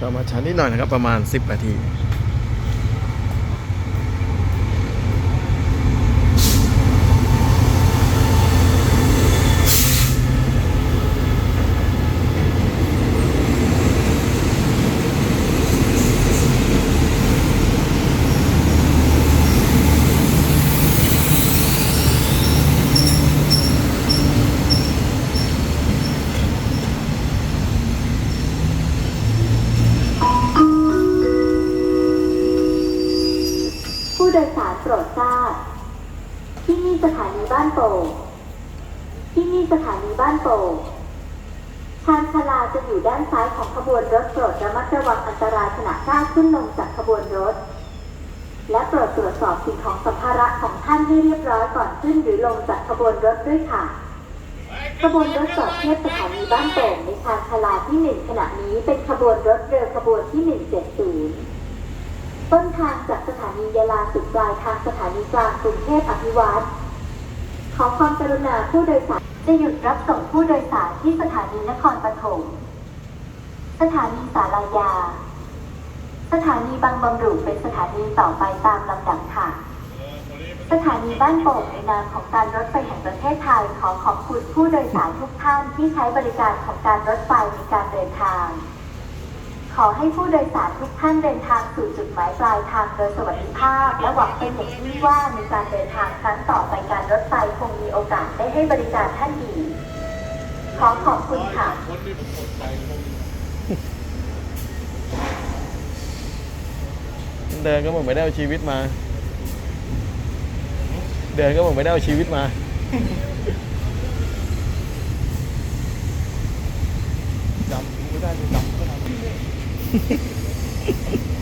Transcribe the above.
ก็มาช้านิดหน่อยนะครับประมาณ 10 นาที โดยสารโปรดทราบ ที่นี่สถานีบ้านโป่งที่นี่สถานีบ้านโป่งชานชาลาจะอยู่ด้านซ้ายของขบวนรถโปรดระมัดระวังอันตรายขณะก้าวขึ้นลงจากขบวนรถ และโปรดตรวจสอบสิ่งของสัมภาระของท่านให้เรียบร้อยก่อนขึ้นหรือลงจากขบวนรถด้วยค่ะ ขบวนรถจอดเทียบสถานีบ้านโป่งในชานชาลาที่หนึ่งขณะนี้เป็นขบวนรถเรือขบวนที่ 170 ต้นทางจากสถานียาลาสุดปลายทางสถานีกลางกรุงเทพอภิวัตรขอความกรุณาผู้โดยสารจะหยุดรับส่งผู้โดยสารที่สถานีนครปฐม สถานีสารายา สถานีบางบำรุเป็นสถานีต่อไปตามลำดับค่ะ สถานีบ้านโป่งในนามของการรถไฟแห่งประเทศไทยขอขอบคุณผู้โดยสารทุกท่านที่ใช้บริการของการรถไฟในการเดินทาง ขอให้ผู้โดยสารทุกท่านเดินทางสู่จุดหมายปลายทางโดยสวัสดิภาพ และหวังเป็นอย่างยิ่งว่าในการเดินทางครั้งต่อไปการรถไฟคงมีโอกาสได้ให้บริการท่านอีกขอขอบคุณค่ะเดินก็เหมือนไม่ได้เอาชีวิตมา เดินก็เหมือนไม่ได้เอาชีวิตมา フフフ。